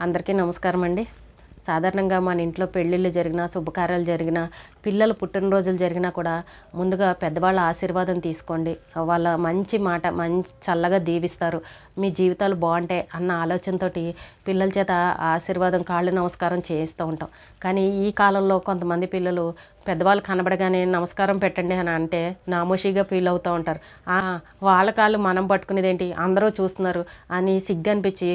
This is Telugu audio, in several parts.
అందరికీ నమస్కారం అండి సాధారణంగా మన ఇంట్లో పెళ్ళిళ్ళు జరిగినా శుభకార్యాలు జరిగినా పిల్లల పుట్టినరోజులు జరిగినా కూడా ముందుగా పెద్దవాళ్ళ ఆశీర్వాదం తీసుకోండి. వాళ్ళ మంచి మాట మంచి చల్లగా దీవిస్తారు. మీ జీవితాలు బాగుంటాయి అన్న ఆలోచనతో పిల్లల చేత ఆశీర్వాదం కాళ్ళు నమస్కారం చేయిస్తూ ఉంటాం. కానీ ఈ కాలంలో కొంతమంది పిల్లలు పెద్దవాళ్ళు కనబడగానే నమస్కారం పెట్టండి అని అంటే నామోషిగా ఫీల్ అవుతూ ఉంటారు. వాళ్ళ కాళ్ళు మనం పట్టుకునేదేంటి అందరూ చూస్తున్నారు అని సిగ్గు అనిపించి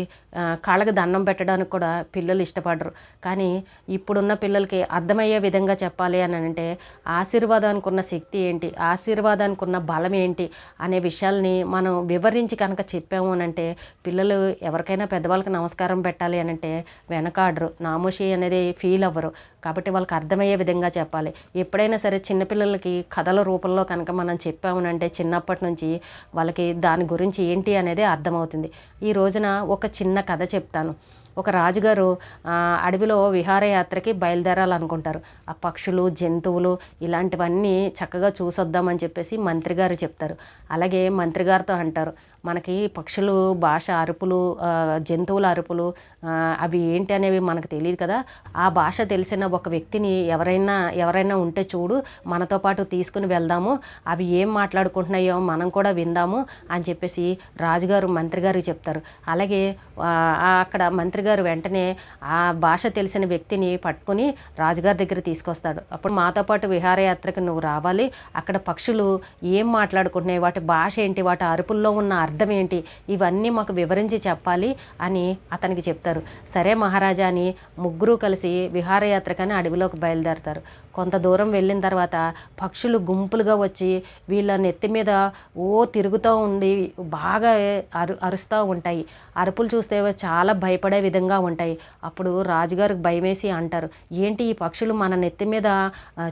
కాళ్ళకి దండం పెట్టడానికి కూడా పిల్లలు ఇష్టపడరు. కానీ ఇప్పుడున్న పిల్లలకి అర్థమయ్యే విధంగా చెప్పాలి అని అంటే ఆశీర్వాదానికి ఉన్న శక్తి ఏంటి? ఆశీర్వాదానికి ఉన్న బలం ఏంటి? అనే విషయాల్ని మనం వివరించి కనుక చెప్పాము అనంటే పిల్లలు ఎవరికైనా పెద్దవాళ్ళకి నమస్కారం పెట్టాలి అని అంటే వెనకాడరు నామోషి అనేది ఫీల్ అవ్వరు. కాబట్టి వాళ్ళకి అర్థమయ్యే విధంగా చెప్పాలి. ఎప్పుడైనా సరే చిన్నపిల్లలకి కథల రూపంలో కనుక మనం చెప్పామనంటే చిన్నప్పటి నుంచి వాళ్ళకి దాని గురించి ఏంటి అనేది అర్థమవుతుంది. ఈ రోజున ఒక చిన్న కథ చెప్తాను. ఒక రాజుగారు అడవిలో విహారయాత్రకి బయలుదేరాలనుకుంటారు. ఆ పక్షులు జంతువులు ఇలాంటివన్నీ చక్కగా చూసొద్దామని చెప్పేసి మంత్రి గారు చెప్తారు. అలాగే మంత్రి గారితో అంటారు మనకి పక్షులు భాష అరుపులు జంతువుల అరుపులు అవి ఏంటి అనేవి మనకు తెలియదు కదా. ఆ భాష తెలిసిన ఒక వ్యక్తిని ఎవరైనా ఎవరైనా ఉంటే చూడు మనతో పాటు తీసుకుని వెళ్దాము అవి ఏం మాట్లాడుకుంటున్నాయో మనం కూడా విందాము అని చెప్పేసి రాజుగారు మంత్రి గారు చెప్తారు. అలాగే అక్కడ మంత్రి గారు వెంటనే ఆ భాష తెలిసిన వ్యక్తిని పట్టుకుని రాజుగారి దగ్గర తీసుకొస్తాడు. అప్పుడు మాతో పాటు విహారయాత్రకు నువ్వు రావాలి అక్కడ పక్షులు ఏం మాట్లాడుకుంటున్నాయి వాటి భాష ఏంటి వాటి అరుపుల్లో ఉన్న అర్థం ఏంటి ఇవన్నీ మాకు వివరించి చెప్పాలి అని అతనికి చెప్తారు. సరే మహారాజా అని ముగ్గురు కలిసి విహారయాత్రకని అడవిలోకి బయలుదేరతారు. కొంత దూరం వెళ్ళిన తర్వాత పక్షులు గుంపులుగా వచ్చి వీళ్ళ నెత్తి మీద ఓ తిరుగుతూ ఉండి బాగా అరు అరుస్తూ ఉంటాయి. అరుపులు చూస్తే చాలా భయపడే విధంగా ఉంటాయి. అప్పుడు రాజుగారికి భయమేసి అంటారు ఏంటి ఈ పక్షులు మన నెత్తి మీద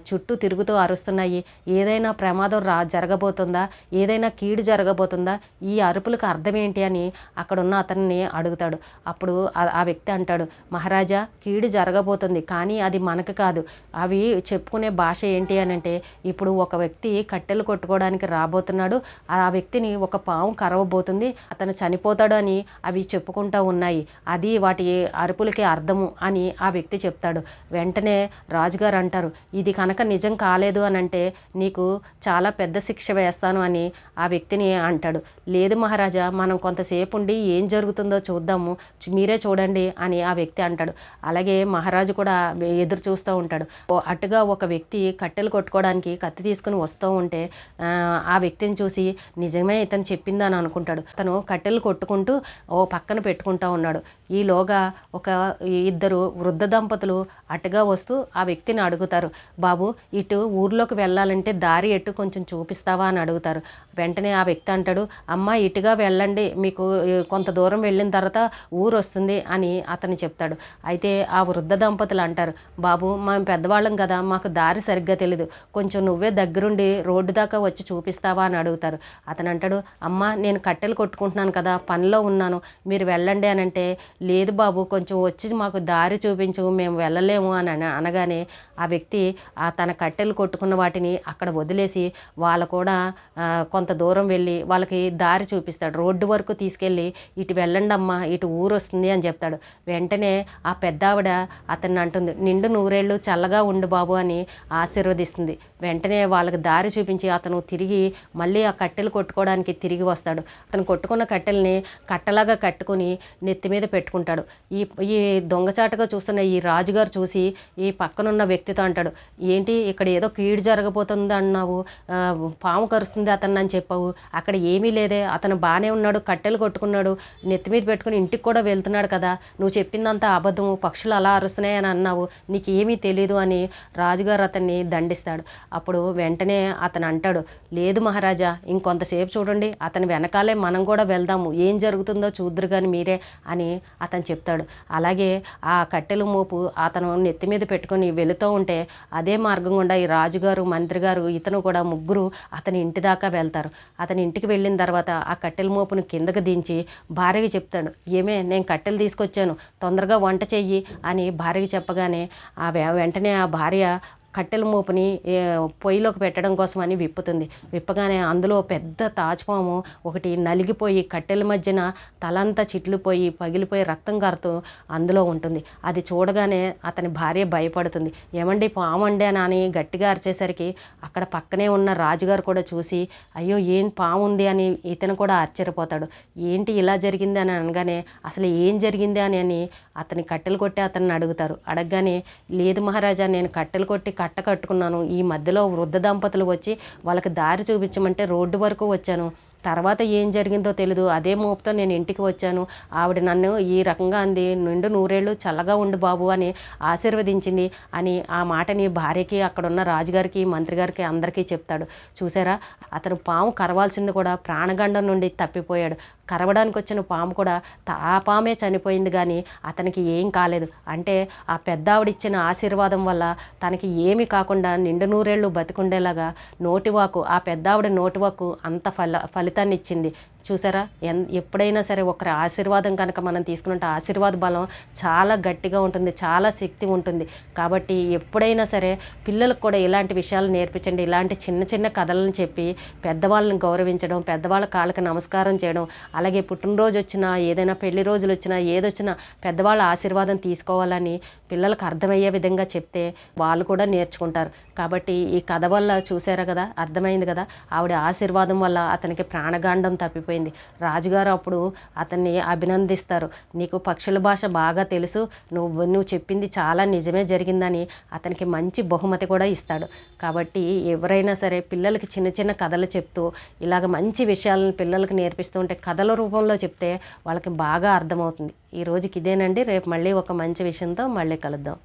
చుట్టూ తిరుగుతూ అరుస్తున్నాయి? ఏదైనా ప్రమాదం రా జరగబోతుందా? ఏదైనా కీడు జరగబోతుందా? ఈ అరుపులకు అర్థం ఏంటి అని అక్కడున్న అతన్ని అడుగుతాడు. అప్పుడు ఆ- ఆ వ్యక్తి అంటాడు మహారాజా కీడు జరగబోతుంది కానీ అది మనకు కాదు. అవి చెప్పుకునే భాష ఏంటి అని అంటే ఇప్పుడు ఒక వ్యక్తి కట్టెలు కొట్టుకోవడానికి రాబోతున్నాడు. ఆ వ్యక్తిని ఒక పాము కరవబోతుంది. అతను చనిపోతాడు అని అవి చెప్పుకుంటూ ఉన్నాయి. అది వాటి అరుపులకి అర్థము అని ఆ వ్యక్తి చెప్తాడు. వెంటనే రాజుగారు అంటారు ఇది కనుక నిజం కాలేదు అని అంటే నీకు చాలా పెద్ద శిక్ష వేస్తాను అని ఆ వ్యక్తిని అంటాడు. లేదు మహారాజా మనం కొంతసేపు ఉండి ఏం జరుగుతుందో చూద్దాము. మీరే చూడండి అని ఆ వ్యక్తి అంటాడు. అలాగే మహారాజు కూడా ఎదురు చూస్తూ ఉంటాడు. ఓ అటుగా ఒక వ్యక్తి కట్టెలు కొట్టుకోవడానికి కత్తి తీసుకుని వస్తూ ఉంటే ఆ, ఆ వ్యక్తిని చూసి నిజమే ఇతను చెప్పిందని అనుకుంటాడు. తను కట్టెలు కొట్టుకుంటూ ఓ పక్కన పెట్టుకుంటా ఉన్నాడు. ఈలోగా ఒక ఇద్దరు వృద్ధ దంపతులు అటుగా వస్తూ ఆ వ్యక్తిని అడుగుతారు. బాబు ఇటు ఊర్లోకి వెళ్ళాలంటే దారి ఎటు కొంచెం చూపిస్తావా? అని అడుగుతారు. వెంటనే ఆ వ్యక్తి అంటాడు అమ్మ ఇటుగా వెళ్ళండి మీకు కొంత దూరం వెళ్ళిన తర్వాత ఊరు వస్తుంది అని అతను చెప్తాడు. అయితే ఆ వృద్ధ దంపతులు అంటారు బాబు మేము పెద్దవాళ్ళం కదా మాకు దారి సరిగ్గా తెలియదు కొంచెం నువ్వే దగ్గరుండి రోడ్డు దాకా వచ్చి చూపిస్తావా అని అడుగుతారు. అతను అంటాడు అమ్మ నేను కట్టెలు కొట్టుకుంటున్నాను కదా పనిలో ఉన్నాను. మీరు వెళ్ళండి అని అంటే లేదు బాబు కొంచెం వచ్చి మాకు దారి చూపించు మేము వెళ్ళలేము అని అనగానే ఆ వ్యక్తి ఆ తన కట్టెలు కొట్టుకున్న వాటిని అక్కడ వదిలేసి వాళ్ళు కూడా కొంత దూరం వెళ్ళి వాళ్ళకి దారి చూపిస్తాడు. రోడ్డు వరకు తీసుకెళ్ళి ఇటు వెళ్ళండి అమ్మా ఇటు ఊరు వస్తుంది అని చెప్తాడు. వెంటనే ఆ పెద్ద ఆవిడ అతన్ని అంటుంది నిండు నూరేళ్ళు చల్లగా ఉండు బాబు అని ఆశీర్వదిస్తుంది. వెంటనే వాళ్ళకి దారి చూపించి అతను తిరిగి మళ్ళీ ఆ కట్టెలు కొట్టుకోవడానికి తిరిగి వస్తాడు. అతను కొట్టుకున్న కట్టెల్ని కట్టలాగా కట్టుకొని నెత్తి మీద పెట్టుకుంటాడు. ఈ ఈ దొంగచాటుగా చూస్తున్న ఈ రాజుగారు చూసి ఈ పక్కనున్న వ్యక్తితో అంటాడు ఏంటి ఇక్కడ ఏదో కీడు జరగబోతుంది అన్నావు పాము కరుస్తుంది అతన్ని అని చెప్పావు. అక్కడ ఏమీ లేదే అతను బాగానే ఉన్నాడు కట్టెలు కొట్టుకున్నాడు నెత్తి మీద పెట్టుకుని ఇంటికి కూడా వెళ్తున్నాడు కదా. నువ్వు చెప్పిందంతా అబద్ధము పక్షులు అలా అరుస్తున్నాయని అన్నావు. నీకేమీ తెలీదు అని రాజుగారు అతన్ని దండిస్తాడు. అప్పుడు వెంటనే అతను అంటాడు లేదు మహారాజా ఇంకొంతసేపు చూడండి అతని వెనకాలే మనం కూడా వెళ్దాము. ఏం జరుగుతుందో చూద్దరు కానీ మీరే అని అతను చెప్తాడు. అలాగే ఆ కట్టెలు మోపు అతను నెత్తి మీద పెట్టుకొని వెళుతూ ఉంటే అదే మార్గం గుండా ఈ రాజుగారు మంత్రి గారు ఇతను కూడా ముగ్గురు అతని ఇంటి దాకా వెళ్తారు. అతని ఇంటికి వెళ్ళిన తర్వాత ఆ కట్టెల మోపును కిందకు దించి భార్యకి చెప్తాడు ఏమే నేను కట్టెలు తీసుకొచ్చాను తొందరగా వంట చెయ్యి అని భార్యకి చెప్పగానే ఆ వె- వెంటనే ఆ భార్య కట్టెల మూపుని పొయ్యిలోకి పెట్టడం కోసం అని విప్పుతుంది. విప్పగానే అందులో పెద్ద తాజ్పాము ఒకటి నలిగిపోయి కట్టెల మధ్యన తలంతా చిట్లిపోయి పగిలిపోయి రక్తం కారుతూ అందులో ఉంటుంది. అది చూడగానే అతని భార్య భయపడుతుంది. ఏమండి పాము అండి అని గట్టిగా అరిచేసరికి అక్కడ పక్కనే ఉన్న రాజుగారు కూడా చూసి అయ్యో ఏం పాము ఉంది అని ఇతను కూడా ఆశ్చర్యపోతాడు. ఏంటి ఇలా జరిగింది అని అనగానే అసలు ఏం జరిగింది అని అని అతని కట్టెలు కొట్టి అతన్ని అడుగుతారు. అడగగానే లేదు మహారాజా నేను కట్టెలు కొట్టి కట్ట కట్టుకున్నాను. ఈ మధ్యలో వృద్ధ దంపతులు వచ్చి వాళ్ళకి దారి చూపించమంటే రోడ్డు వరకు వచ్చాను. తర్వాత ఏం జరిగిందో తెలీదు. అదే మోపుతో నేను ఇంటికి వచ్చాను. ఆవిడ నన్ను ఈ రకంగా అంది. నిండు నూరేళ్ళు చల్లగా ఉండు బాబు అని ఆశీర్వదించింది అని ఆ మాటని భార్యకి అక్కడున్న రాజుగారికి మంత్రి గారికి అందరికీ చెప్తాడు. చూసారా? అతను పాము కరవాల్సింది కూడా. ప్రాణగండం నుండి తప్పిపోయాడు. కరవడానికి వచ్చిన పాము కూడా త- ఆ పామే చనిపోయింది కానీ అతనికి ఏం కాలేదు. అంటే ఆ పెద్ద ఆవిడిచ్చిన ఆశీర్వాదం వల్ల తనకి ఏమి కాకుండా నిండు నూరేళ్ళు బతికుండేలాగా నోటివాకు ఆ పెద్ద ఆవిడ నోటివాకు అంత ఫల ఫలితాన్ని ఇచ్చింది. చూసారా? ఎన్ ఎప్పుడైనా సరే ఒకరి ఆశీర్వాదం కనుక మనం తీసుకున్నట్టు ఆశీర్వాద బలం చాలా గట్టిగా ఉంటుంది చాలా శక్తి ఉంటుంది. కాబట్టి ఎప్పుడైనా సరే పిల్లలకు కూడా ఇలాంటి విషయాలు నేర్పించండి. ఇలాంటి చిన్న చిన్న కథలను చెప్పి పెద్దవాళ్ళని గౌరవించడం పెద్దవాళ్ళ కాళ్ళకి నమస్కారం చేయడం అలాగే పుట్టినరోజు వచ్చినా ఏదైనా పెళ్ళి రోజులు వచ్చినా ఏదొచ్చినా పెద్దవాళ్ళ ఆశీర్వాదం తీసుకోవాలని పిల్లలకు అర్థమయ్యే విధంగా చెప్తే వాళ్ళు కూడా నేర్చుకుంటారు. కాబట్టి ఈ కథ వల్ల చూసారా కదా? అర్థమైంది కదా? ఆవిడ ఆశీర్వాదం వల్ల అతనికి ప్రాణగాండం తప్పిపోయింది. రాజుగారు అప్పుడు అతన్ని అభినందిస్తారు. నీకు పక్షుల భాష బాగా తెలుసు. నువ్వు నువ్వు చెప్పింది చాలా నిజమే జరిగిందని అతనికి మంచి బహుమతి కూడా ఇస్తాడు. కాబట్టి ఎవరైనా సరే పిల్లలకి చిన్న చిన్న కథలు చెప్తూ ఇలాగ మంచి విషయాలను పిల్లలకు నేర్పిస్తూ ఉంటే కథల రూపంలో చెప్తే వాళ్ళకి బాగా అర్థమవుతుంది. ఈ రోజుకి ఇదేనండి. రేపు మళ్ళీ ఒక మంచి విషయంతో మళ్ళీ కలుద్దాం.